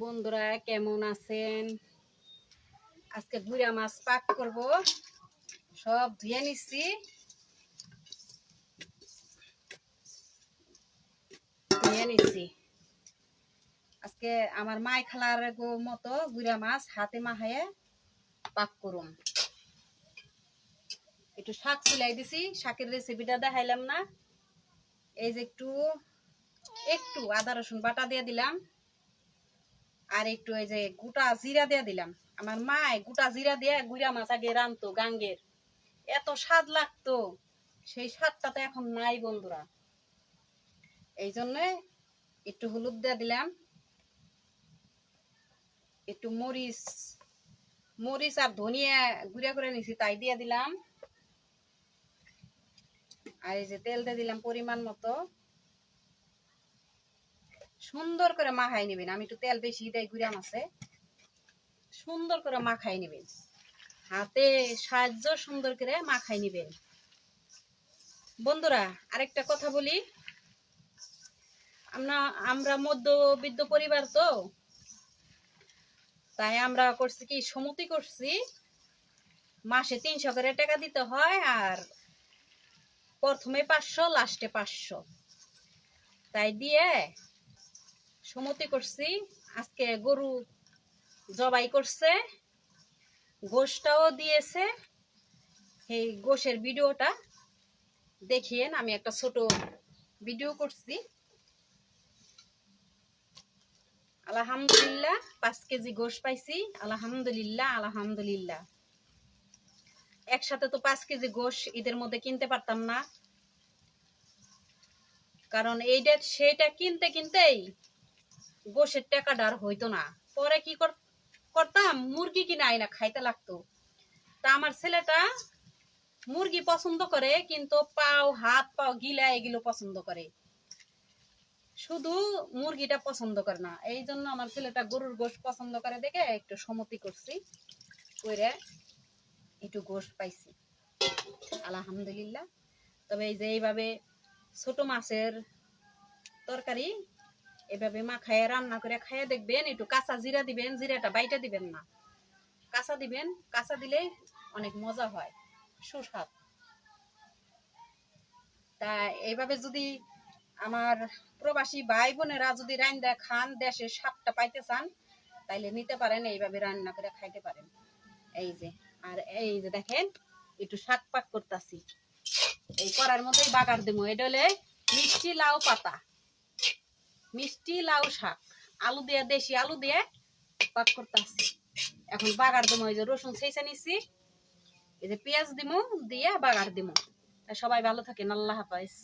বন্ধুরা, কেমন আছেন? আজকে মাছ পাক করব। সব ধুয়ে ধুয়ে আজকে আমার মাই খালার মতো গুড়া মাছ হাতে মাহায়ে পাক করুন একটু শাক ফুলাই দিছি, শাকের রেসিপিটা দেখাইলাম না। এই যে একটু একটু আদা রসুন বাটা দিয়ে দিলাম। আর একটু এই যে গোটা জিরা দিয়ে দিলাম। আমার মায় গোটা জিরা দিয়ে গুড়া মাছ আগে রানতো গাঙ্গের। এত স্বাদ লাগতো। সেই স্বাদটা তো এখন নাই বন্ধুরা। এই জন্য একটু হলুদ দিয়ে দিলাম। একটু মরিচ মরিচ আর ধনিয়া গুঁড়া করে নিছি, তাই দিয়ে দিলাম। আর এই যে তেল দিয়ে দিলাম পরিমাণ মতো। সুন্দর করে মাখাই নেবেন। আমি একটু তেল বেশি দেয় গুড়া মাছে। সুন্দর করে মাখাই নেবেন। হাতে সাহায্য সুন্দর করে মাখাই নেবেন। বন্ধুরা, আরেকটা কথা বলি। আমরা আমরা মধ্যবিত্ত পরিবার তো। তাই আমরা করছি কি, সমতি করছি। মাসে তিনশো করে টাকা দিতে হয় আর প্রথমে পাঁচশো, লাস্টে পাঁচশো। তাই দিয়ে সমতি করছি। আজকে গরু জবাই করছে। গোশটাও দিয়েছে। এই গোশের ভিডিওটা দেখিয়েন, আমি একটা ছোট ভিডিও করছি। আলহামদুলিল্লাহ, পাঁচ কেজি গোশ পাইছি। আলহামদুলিল্লাহ আলহামদুলিল্লাহ। একসাথে তো পাঁচ কেজি গোশ ঈদের মধ্যে কিনতে পারতাম না। কারণ এইটা, সেটা কিনতে কিনতেই গোশের টাকাটা আর হইতো না। পরে কি করতাম? মুরগি কিনে আইনা, খাইতে লাগতো। তা আমার ছেলেটা মুরগি পছন্দ করে, কিন্তু পাও, হাত পাও গিলা এগুলো পছন্দ করে। শুধু মুরগিটা পছন্দ করে না। এই জন্য আমার ছেলেটা গরুর গোশ পছন্দ করে দেখে একটু সমতি করছি করে একটু গোশ পাইছি। আলহামদুলিল্লাহ। তবে এই যে এইভাবে ছোট মাছের তরকারি এভাবে মাখায়, রান্না করে খাইয়ে দেখবেন, একটু কাঁচা জিরা দিবেন, জিরাটা বাইটা দিবেন না। কাঁচা দিবেন, কাঁচা দিলে অনেক মজা হয়, সুস্বাদ। তা এইভাবে যদি আমার প্রবাসী ভাই বোনেরা যদি রান্না খান, দেশে স্বাদটা পাইতে চান, তাইলে নিতে পারেন, এইভাবে রান্না করে খাইতে পারেন। এই যে, আর এই যে দেখেন, একটু শাক পাক করতেছি। এই করার মধ্যেই বাগার দেবো, এটা হলে মিষ্টি লাউ পাতা। মিষ্টি লাউ শাক। আলু দিয়ে, দেশি আলু দিয়ে পাক করতে আসছি এখন বাগার দিমো, এই যে রসুন সেইসা নিছি। এই যে পেঁয়াজ দিমো, দিয়ে বাগার দিমো। সবাই ভালো থাকেন, আল্লাহ হাফাইজ